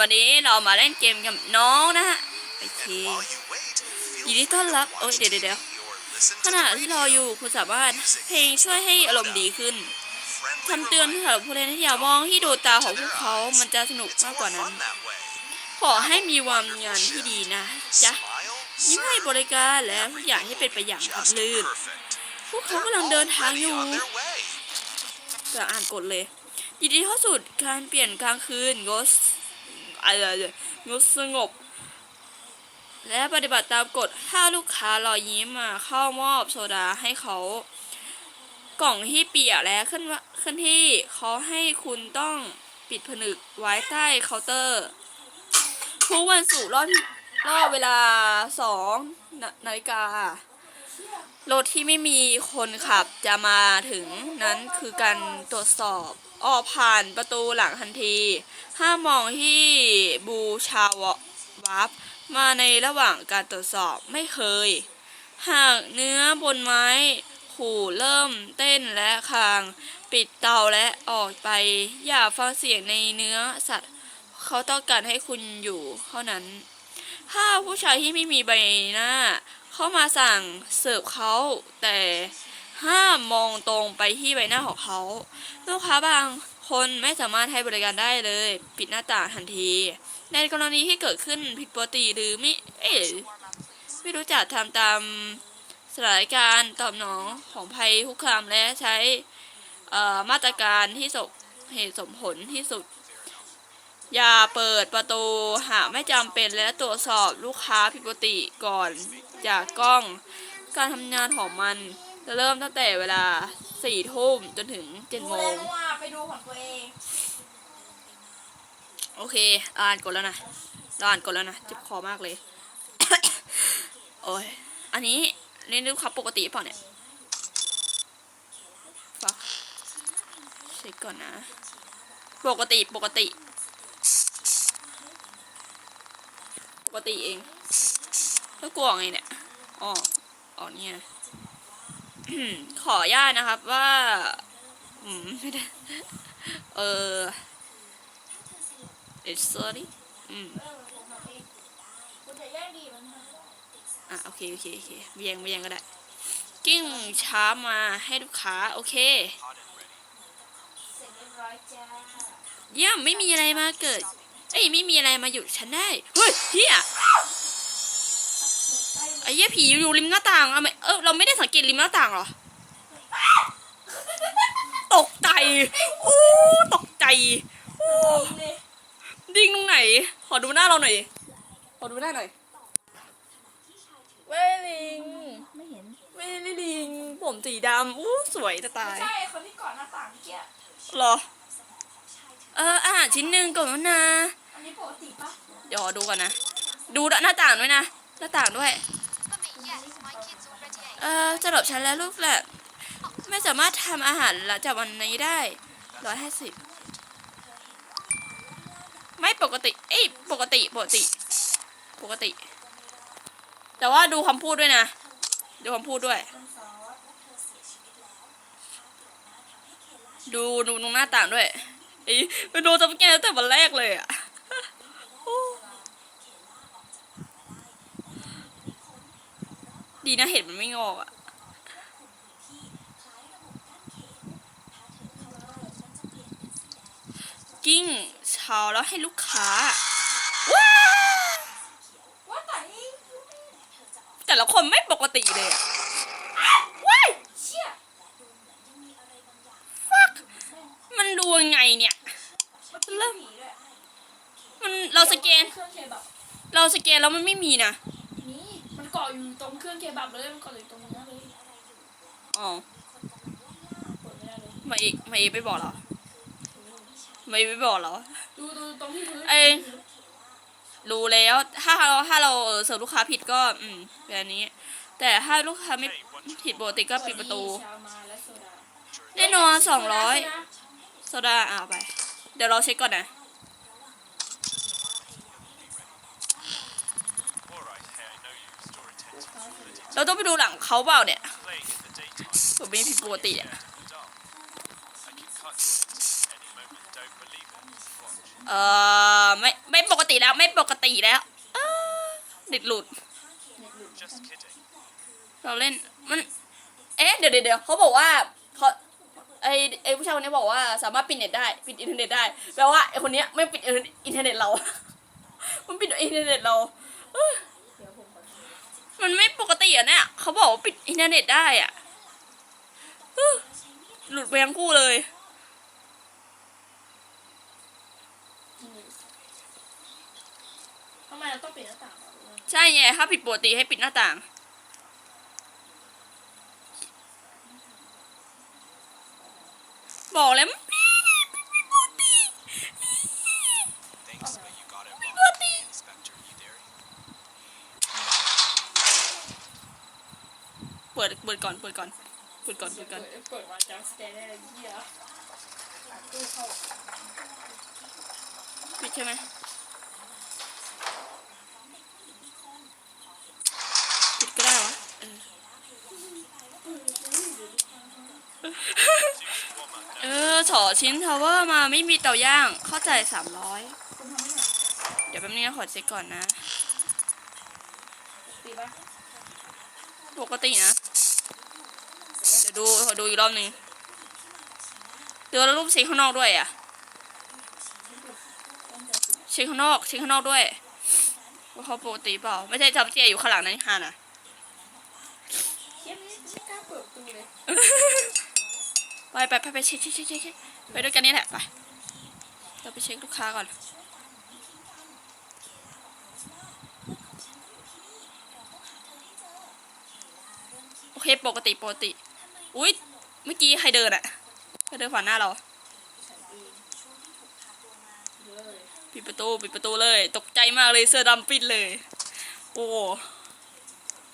วันนี้เรามาเล่นเกมกับน้องนะฮะโอเค While you wait, ยินดีต้อนรับโอ้ยเดี๋ยวเดี๋ยวขณะที่รออยู่คุณสามารถเพลงช่วยให้อารมณ์ดีขึ้นคำเตือนสำหรับผู้เล่นที่อย่ามองที่ดูตาของพวกเขามันจะสนุกมากกว่านั้น ขอให้มีความงานที่ดีนะจ๊ะยิ้มให้บริการและทุกอย่างให้เป็นไปอย่างราบรื่นพวกเขากำลังเดินทางอยู่จะอ่านกดเลยยินดีเข้าสู่การเปลี่ยนกลางคืนงด อะไรเลยงดสงบ และปฏิบัติตามกฎถ้าลูกค้ารอยยิ้มมาเข้ามอบโซดาให้เขากล่องที่เปียกและขึ้นว่าขึ้นที่เขาให้คุณต้องปิดผนึกไว้ใต้เคาน์เตอร์ทุกวันศุกร์รอบรอบเวลาสองนนาฬิกา รถที่ไม่มีคนขับจะมาถึงนั้นคือการตรวจสอบออกผ่านประตูหลังทันที ห้ามมองที่บูชาววับมาในระหว่างการตรวจสอบไม่เคย หากเนื้อบนไม้ขู่เริ่มเต้นและคาง ปิดเตาและออกไป อย่าฟังเสียงในเนื้อสัตว์ เขาต้องการให้คุณอยู่เท่านั้น ถ้าผู้ชายที่ไม่มีใบหน้า เข้ามาสั่งเสิร์ฟเขาแต่ห้ามมองตรงไปที่ใบหน้าของเขาลูกค้าบางคนไม่สามารถให้บริการได้เลย ปิดหน้าต่างทันที ในกรณีที่เกิดขึ้นผิดปกติหรือไม่เอ๊ไม่รู้จักทำตามสถานการณ์ตอบสนองของภัยคุกคามและใช้มาตรการที่สมเหตุสมผลที่สุด อย่าเปิดประตูหากไม่จำเป็นและตรวจสอบลูกค้าผิดปกติก่อนจากกล้อง การทำงานของมันจะเริ่มตั้งแต่เวลาสี่ทุ่มจนถึงเจ็ดโมงไปดูของตัวเอง โอเคอ่านกดแล้วนะเราอ่านกดแล้วนะจ็บคอมากเลย โอ้ย อันนี้นี่ลูกค้าปกติเปล่าเนี่ยฟักเช็คก่อนนะ ปกติปกติ ป กติเอง แล้วกลัวไงเนี่ยอ๋ออ๋อเนี่ยขออนุญาตนะครับว่าอืมไม่ได้เออ it's sorry อืมคุณจะแย่งดีมันอะโอเคโอเคโอเคเวียงเวียงก็ได้ กิ้งช้ามาให้ลูกค้า โอเคเสร็จเรียบร้อยจ้าเยี่ยมไม่มีอะไรมาเกิด เอ้ยไม่มีอะไรมาหยุดฉันได้ เฮ้ยเฮียไอ้เหี้ยผีอยู่ริมหน้าต่างอะไม่เออเราไม่ได้สังเกตริมหน้าต่างเหรอ ตกใจอู้ตกใจอู้เลยดิ้งตรงไหน ขอดูหน้าเราหน่อยดิขอดูหน้าหน่อยเว้ยลิง ไม่เห็นไม่ได้ลิง ผมสีดำอู้สวยจะตาย ใช่ คนที่ก่อนหน้าต่างเมื่อกี้เหรอ เอออาหารชิ้นหนึ่งก่อนนะ อันนี้ปกติปะเดี๋ยวขอดูก่อนนะ ดูหน้าต่างด้วยนะ หน้าต่างด้วย เอ่อจะหลบฉันแล้วลูกแหละ ไม่สามารถทำอาหารหลังจากวันนี้ได้ร้อยห้าสิบไม่ปกติ เอ้ยปกติ ปกติ ปกติ แต่ว่าดูคำพูดด้วยนะ ดูคำพูดด้วย ดูดูตรงหน้าต่างด้วยไอ้ไปดูจับแกตั้งแต่วันแรกเลยอะ โอ้ ดีนะเห็ดมันไม่งอกอะกิ้งเช้าแล้วให้ลูกค้าว้าวแต่แต่ละคนไม่ปกติเลยอะว้ายเชี่ยฟักมันดูยังไงเนี่ยเริ่มมันเราสแกน เราสแกนแล้วมันไม่มีนะ เกาะอยู่ตรงเครื่องเคบับเลยมันเกาะอยู่ตรงนี้เลยอ๋อเปิดไม่ได้เลยมาอีกมาอีกไปบอกเหรอมาอีกไปบอกเหรอดูดูตรงที่พื้นเอ้ยรู้แล้วถ้าเราถ้าเราเสิร์ฟลูกค้าผิดก็ อืมแบบนี้ แต่ถ้าลูกค้าไม่ผิดปกติก็ปิดประตูและโน่นอนสองร้อยโซดาโซดาอ่าไป เดี๋ยวเราเช็คก่อนนะ เราต้องไปดูหลังเขาเปล่าเนี่ยผมไม่ผิดปกติอะ in the dark. I can cut you any moment, don't believe it. Watch. เออไม่ไม่ปติแล้วเด็ดหลุด เราเล่นมัน เอ๊ะเดี๋ยวเดี๋ยวเดี๋ยวเขาบอกว่าเขาไอไอผู้ชายคนนี้บอกว่าสามารถปิดเน็ตได้ปิดอินเทอร์เน็ตได้แปลว่าไอคนเนี้ยไม่ปิดอินเทอร์เน็ตเรา มันปิดอินเทอร์เน็ตเรา มันไม่ปกติอะเนี่ย เขาบอกว่าปิดอินเทอร์เน็ตได้อะเอ้ยหลุดไปทั้งคู่เลย ทำไมเราต้องปิดหน้าต่างอะใช่ไงถ้าผิดปกติให้ปิดหน้าต่าง บอกแล้วมันผิดผิดปกติ Thanks, but you got it What wrong. the- Inspector Udary. เปิดเปิดก่อน เปิดก่อน เปิดก่อน เปิดก่อน เปิดมาจังสแกนได้เลยเหี้ยตู้เข้าปิดใช่ไหมปิดก็ได้วะเออเออชิ้นทาวเวอร์มาไม่มีเตาย่าง เข้าใจสามร้อยเดี๋ยวแป๊บนึงนะขอเช็คก่อนนะ ปกตินะ ดูขอดูอีกรอบหนึ่งเดี๋ยวเรารูปเช็คข้างนอกด้วยอะเช็คข้างนอกเช็คข้างนอกด้วยว่าเขาปกติเปล่า ไม่ใช่จับเจียอยู่ข้างหลังนั้นฮาน่ะน่ะไปไปไปไปเช็คเช็คเช็คเช็คไปด้วยกันนี่แหละไปเราไปเช็คลูกค้าก่อนโอเคปกติปกติ อุ้ยเมื่อกี้ใครเดินอะใครเดินผ่านหน้าเรา ปิดประตูปิดประตูเลย ตกใจมากเลยเสื้อดำปิดเลย โอ้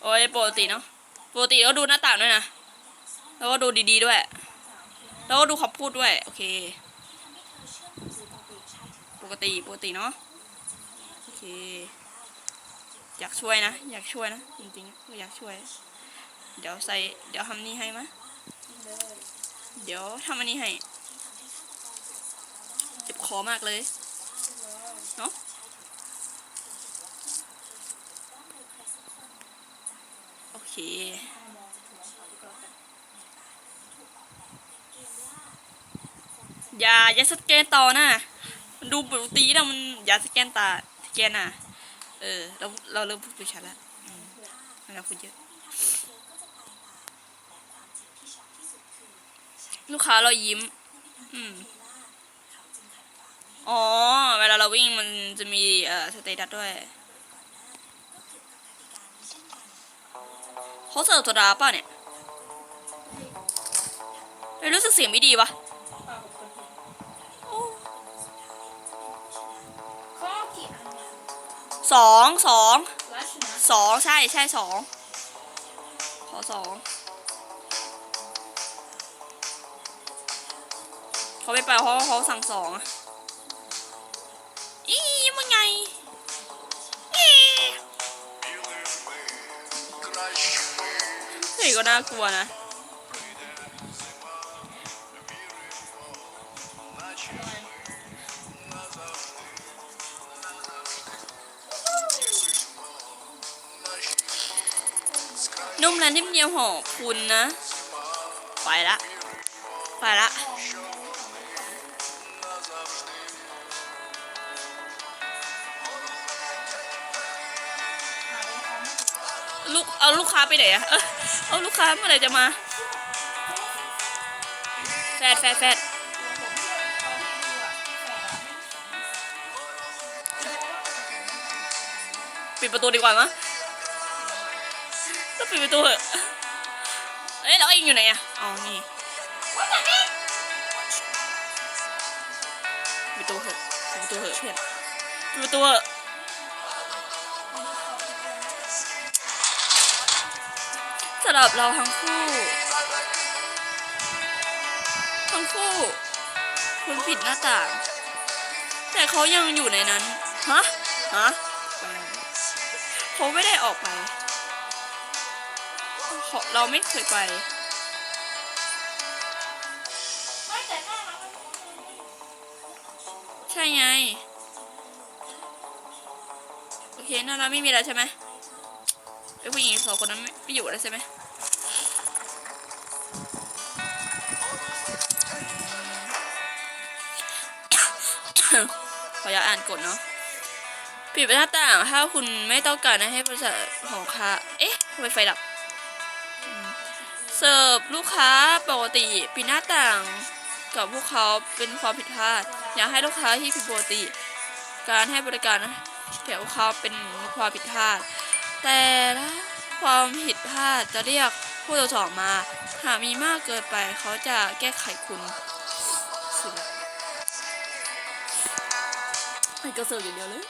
โอ้ยปกติเนาะปกติก็ดูหน้าต่างด้วยนะ แล้วก็ดูดีๆด้วย แล้วก็ดูเขาพูดด้วย โอเค ปกติปกติเนาะ โอเค อยากช่วยนะ อยากช่วยนะ จริงๆอยากช่วย เดี๋ยวใส่ เดี๋ยวทำนี่ให้มะ เลยเดี๋ยวทำอันนี้ให้ เจ็บคอมากเลย เนาะโอเค อย่า อย่าสแกนต่อนะ มันดูปกติแล้วมันอย่าสแกนตาสแกนน่ะ เออ เราเราเริ่มพูดไปชัดแล้วอืมเราพูดเยอะ ลูกค้าเรายิ้ม อืม อ๋อ เวลาเราวิ่งมันจะมีเอ่อสเตตัสด้วยเขาเสิร์ฟโซดาป่ะเนี่ยเฮ้ยรู้สึกเสียงไม่ดีวะสองสองสองใช่ใช่สองขอสอง เขาไม่ไปเพราะเขาสั่งสองอีมึงไงอีเฮ้ยก็น่ากลัวนะนุ่มและนิ่มเนียวหอมคุณนะ ไปละ ไปละ ลูกเอาลูกค้าไปไหนอะเอาลูกค้าเมื่อไหร่จะมา แฟดแฟดแฟดปิดประตูดีกว่ามั้ยก็ปิดประตูเถอะเอ้ยแล้วเองอยู่ไหนอะอ๋อนี่ปิดประตูเถอะปิดประตูเถอะเพื่อนปิดประตูเถอะำหรับเราทั้งคู่ ทั้งคู่ คุณปิดหน้าต่าง แต่เขายังอยู่ในนั้น ฮะ ฮะเขาไม่ได้ออกไป เราไม่เคยไปใช่ไง โอเคน่ารักไม่มีแล้วใช่ไหมไอ้ผู้หญิงสองคนนั้นไม่ไม่อยู่แล้วใช่ไหม ขออย่าตอ่านกฎเนาะปิดหน้าต่างถ้าคุณไม่ต้องการให้บริษัทของค้า เอ๊ะทำไมไฟดับ เสิร์ฟลูกค้าปกติปิดหน้าต่างกับพวกเขาเป็นความผิดพลาด อยากให้ลูกค้าที่ผิดปกติ การให้บริการแก่ลูกค้าเป็นความผิดพลาด แต่ละความผิดพลาดจะเรียกผู้ตรวจสอบมา หากมีมากเกินไปเขาจะแก้ไขคุณ ไม่ก็เสิร์อย่างเดียวเลย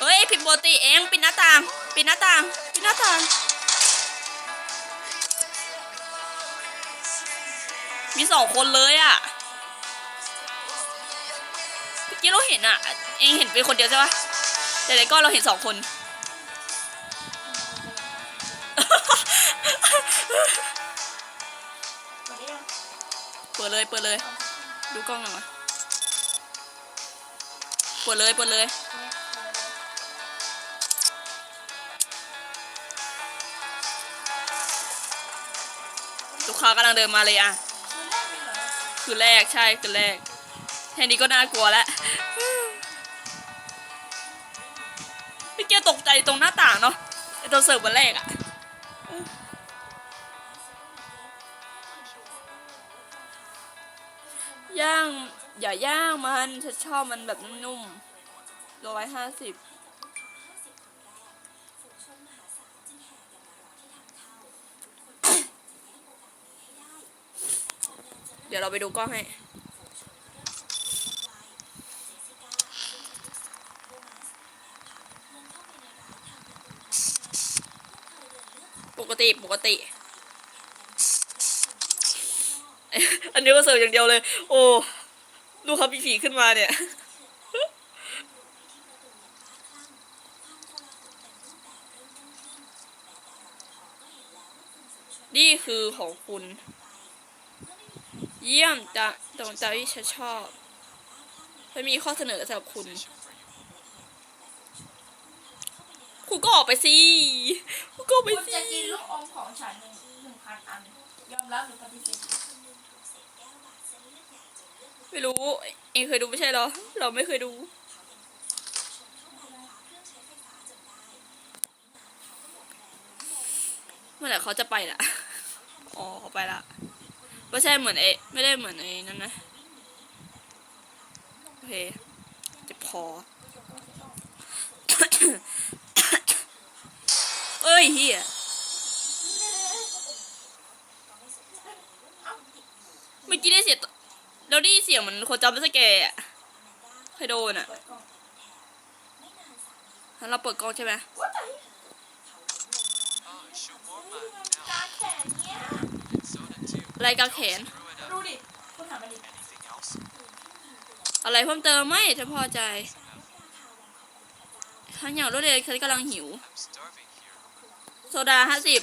เฮ้ยผิดปกติเองปิดหน้าต่าง ปิดหน้าต่าง ปิดหน้าต่าง มีสองคนเลยอะ่ะเมื่อกี้เราเห็นอะ่ะ เองเห็นเป็นคนเดียวใช่ปะแต่ในก้อนเราเห็นสองคนเปิดเปิดเลย เปิดเลย ดูกล้องหน่อยวะ ปิดเลยปิดเลย ลูกค้ากำลังเดินมาเลยอะคือเลยเหรอคือแรกใช่คือแรกแค่นี้ก็น่ากลัวแล้วพี่เกียตกใจตรงหน้าต่างเนาะไอตัวเสิร์ฟวันแรกอะย่าง อย่าย่างมันฉันชอบมันแบบนุ่มๆร้อยห้าสิบเดี๋ยวเราไปดูกล้องให้ปกติปกติ อันนี้ก็เสิร์ฟอย่างเดียวเลย โอ้ ดูเขาปีผีขึ้นมาเนี่ยนี่คือของคุณ เยี่ยมจะตรงใจที่ฉันชอบฉันมีข้อเสนอสำหรับคุณ คุณก็ออกไปสิ คุณก็ออกไปคุณสิ จะกินลูกอมของฉันหนึ่งพันอัน ยอมรับหรือปฏิเสธ ไม่รู้ เองเคยดูไม่ใช่เหรอ เราไม่เคยดู เมื่อไหร่เขาจะไปล่ะ อ๋อเขาไปละไม่ใช่เหมือนเอไม่ได้เหมือนไอ้นั่นนะ โอเคจะพอ เอ้ยเฮียเมื่อกี้ได้เสียง เราได้ยินเสียงเหมือนคนจำไม่สแกร์อะใครโดนอะเปิดกล้องงั้นเราเปิดกล้องใช่ไหมว่าแต่ Oh, shawarma. การแข่งเนี้ย Soda too. อะไรกางแขน Screw it up. ดูดิคุณถามมาดิ Anything else? อะไรเพิ่มเติมไหมฉันพอใจฉันอย่างรวดเร็วฉันกำลังหิว I'm starving here. โซดาห้าสิบ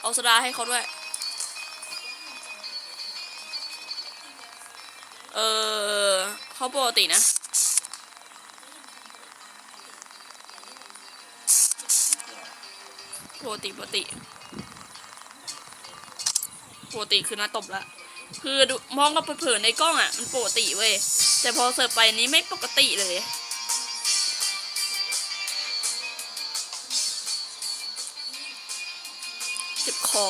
เอาโซดาให้เขาด้วย เออเขาปกตินะ ปกติปกติ ปกติคือน้าตบละ คือดูมองกับเผินในกล้องอะ มันปกติเว้ย แต่พอเสิร์ฟไปนี้ไม่ปกติเลยเจ็บคอ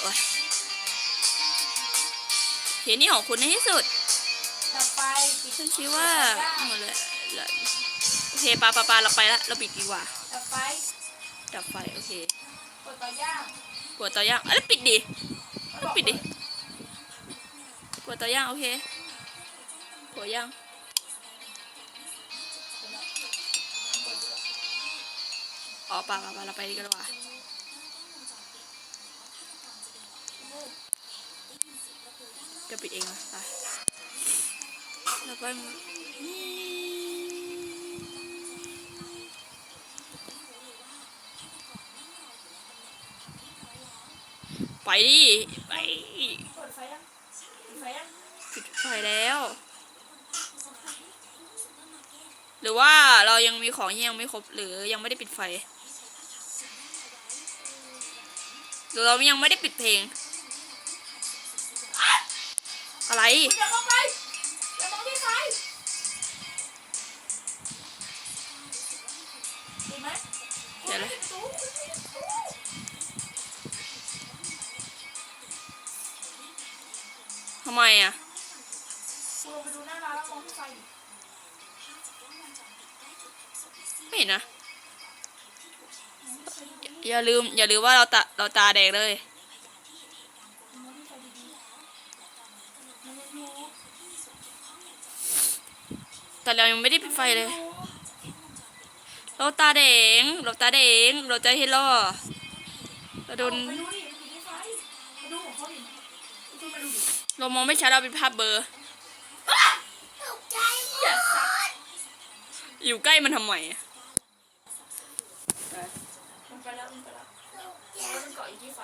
โอ๊ย เห็นนี่ของคุณในที่สุดดับไฟปิดฉันคิดว่าหมดเลยแล้วโอเคปาปาปาเราไปละเราปิดดีกว่าดับไฟดับไฟโอเคปิดเตาย่างปิดเตาย่างเอ้ยปิดดิก็ปิดดิปิดเตาย่างโอเคเปิดย่างอ๋อปาปาปาเราไปดีกันดีกว่า จะปิดเองไปแล้วไปไปดิไปไปิดไฟแล้ว หรือว่าเรายังมีของยังไม่ครบหรือยังไม่ได้ปิดไฟหรือเรายังไม่ได้ปิดเพลง อะไรคุณอย่าเข้าไปอย่ามองที่ไฟเห็นไหมเดี๋ยวนะคุณปิดประตูคุณปิดประตูทำไมอะคุณลงไปดูหน้าร้านแล้วมองที่ไฟดิไม่เห็นนะ อย่าลืม อย่าลืมว่าเราตาเราตาแดงเลย มองที่ไฟดีๆมันยังอยู่ แต่เรายังไม่ได้ปิดไฟเลย เราตาแดงเราตาแดงเราใจเห็นแล้วอเราโดนเรามองไม่ชัดเราเป็นภาพเบลอร์อยู่ใกล้มันทำไมมันไปแล้วมันไปแล้วแล้วมันเกาะอยู่ที่ไฟ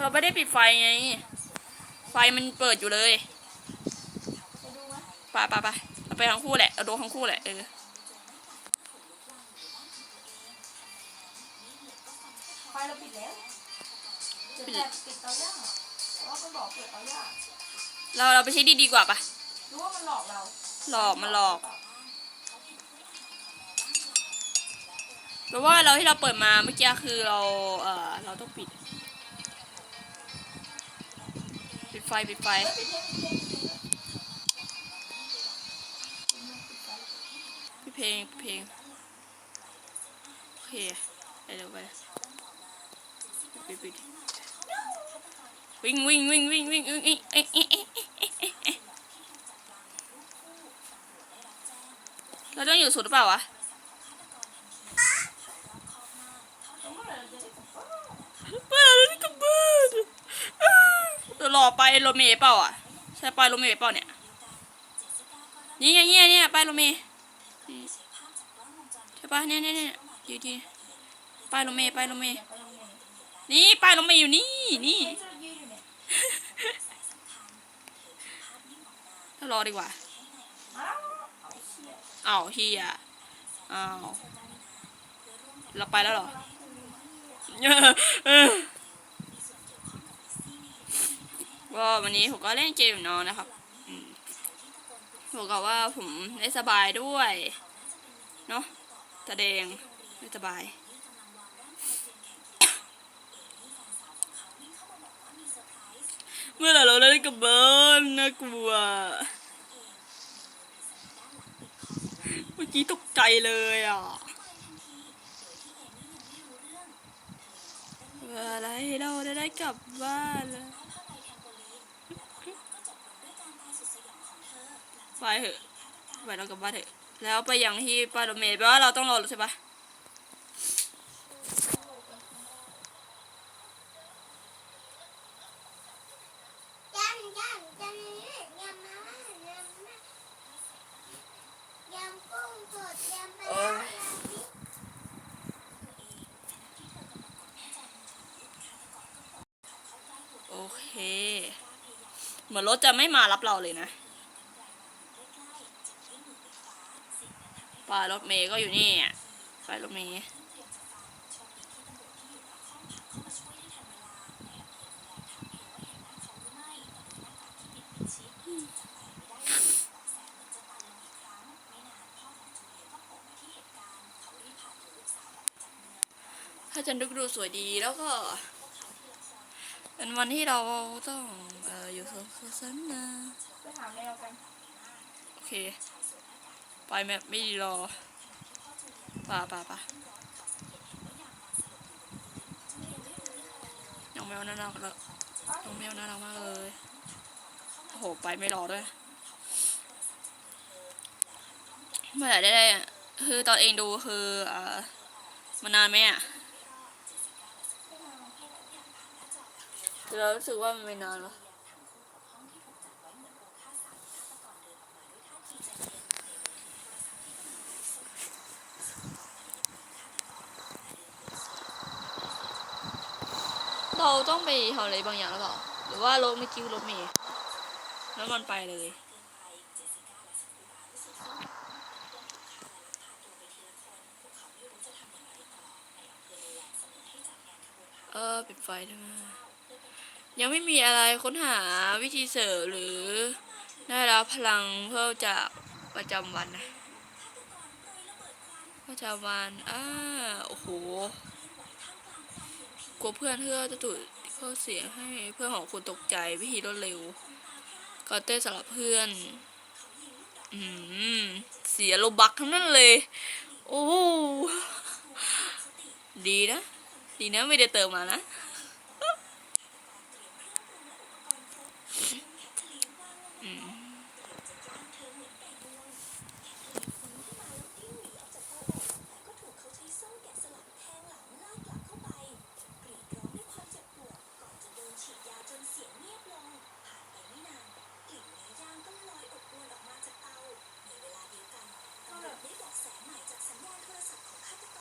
เราไม่ได้ปิดไฟไง ไฟมันเปิดอยู่เลยไปดูไหมไปไปไปเราไปทั้งคู่แหละเราโดนทั้งคู่แหละเออไฟเราปิดแล้วจะแต่ปิดเตาย่างอะแต่ว่ามันบอกเปิดเตาย่างเราเราไปใช้ดีดีกว่าปะรู้ว่ามันหลอกเรา หลอกมันหลอกเพราะว่าเราที่เราเปิดมาเมื่อกี้คือเราเออเราต้องปิด ไฟปิดไฟพลงปิดเพลงเพลง โอเคไปเร็วไปปิดปิดวิ่งวิ่งวิ่งวิ่งวิ่งวิ่งวิ่งเอ๊ะเอ๊ะเอ๊ะเอ๊ะเอ๊ะเอ๊ะเอ๊ะเราต้องอยู่สุดหรือเปล่าวะ แล้วเมื่อไหร่เราจะได้กลับบ้าน เมื่อไหร่เราจะกลับบ้าน รอไปโรเมเปล่าอะใช่ไปโรเมเปล่าเนี่ยนี่ไงเนี่ยเนี่ยไปโรเมใช่ปะเนี่ยเนี่ยเนี่ยอยู่ดีไปโรเมไปโรเมนี่ไปโรเมอยู่นี่นี่เฮ้ารอดีกว่าเอาเชี่ยอ้าวเฮียอ้าวเราไปแล้วหรอ เออเออ ก็วันนี้ผมก็เล่นเกมอยู่นอนนะครับอืมบอกกับว่าผมได้สบายด้วย เนาะแสดงไม่สบาย เมื่อไหร่เราได้กลับบ้านน่ากลัว เมื่อกี้ตกใจเลยอะเมื่อไรเราได้กลับบ้านแล้ว ไปเถอะไปเรากลับบ้านเถอะ แล้วไปยังที่ป้ารถเมล์แปลว่าเราต้องรอรถใช่ปะยำยำยำยำมาม่ายำมายำกุ้งสดยโอเค เหมือนรถจะไม่มารับเราเลยนะ ป้ายรถเมย์ก็อยู่นี่ป้ายรถเมย์ถ้าจันดุกดูสวยดีแล้วก็ เป็นวันที่เราต้อง เอ่อ อยู่สวนสนนะโอเค ไปแมปไม่ดีรอป่าป่าป่าน้องแมวน่ารักเลยน้องแมวน่ารักมากเลยโอ้โหไปไม่รอด้วยเมื่อไหร่ได้คือตอนเองดูคืออ่อมันนานไหมอะเรารู้สึกว่ามันไม่นานหรอ เราต้องไปทำอะไรบางอย่างหรือเปล่า หรือว่ารถเมื่อกี้รถเมย์แล้วมันไปเลย เออปิดไฟได้ไหมยังไม่มีอะไรค้นหาวิธีเสริมหรือได้รับพลังเพิ่มจากประจำวันนะประจำวันอ่าโอ้โห กลัวเพื่อนเพื่อจะถูกเพื่อเสียให้เพื่อนของคุณตกใจวิธีรวดเร็วก็เต้สำหรับเพื่อน อืม เสียโลบักทั้งนั้นเลย โอ้ ดีนะ ดีนะไม่ได้เติมมานะ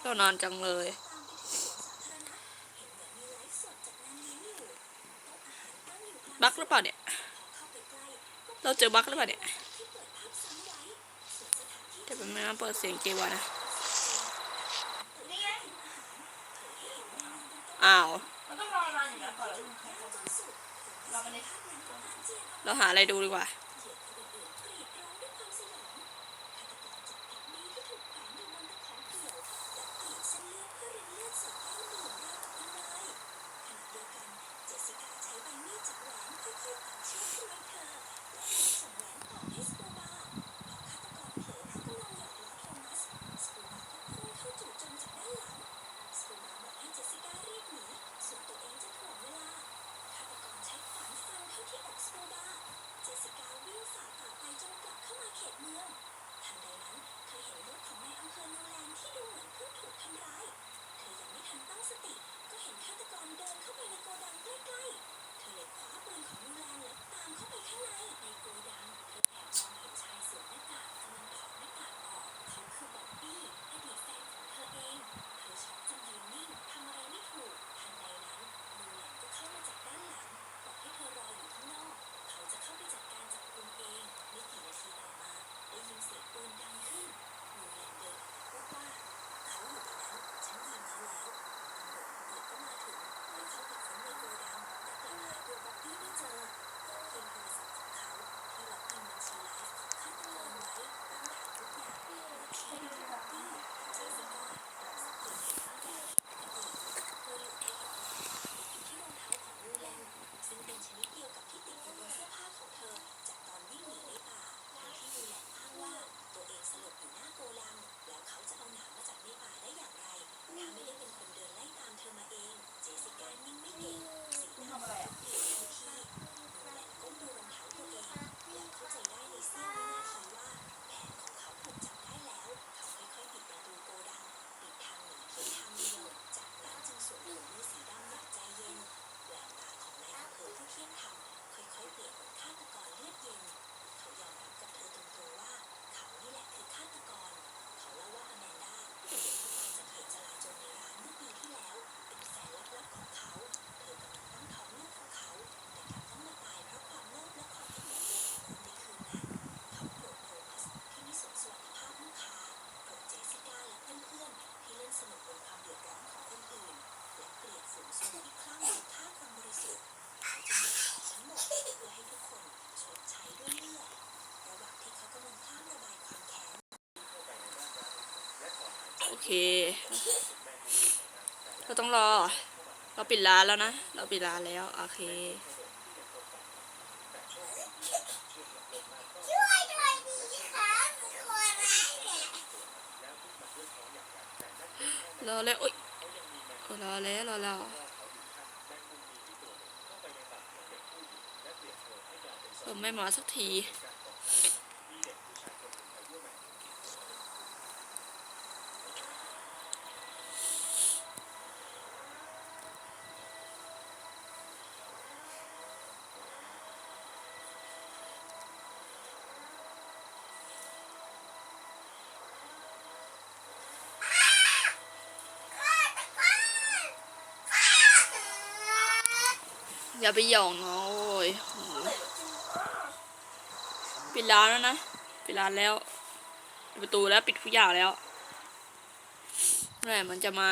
เรานานจังเลย บักหรือเปล่าเนี่ย เราเจอบักหรือเปล่าเนี่ยแต่เป็นไม่มาเปิดเสียงเกวานะ อ้าวมันต้องรอนานอยู่แล้วก่อนแล้วเราหาอะไรดูดีกว่า โอเค เราต้องรอ เราปิดร้านแล้วนะ เราปิดร้านแล้ว โอเครอแล้วโอ๊ยรอแล้วรอแล้วเออไม่มาสักที อย่าไปหยองน้องโอ้ยปิดร้านแล้วนะ ปิดร้านแล้วปิดประตูแล้วปิดทุกอย่างแล้วแม่มันจะมา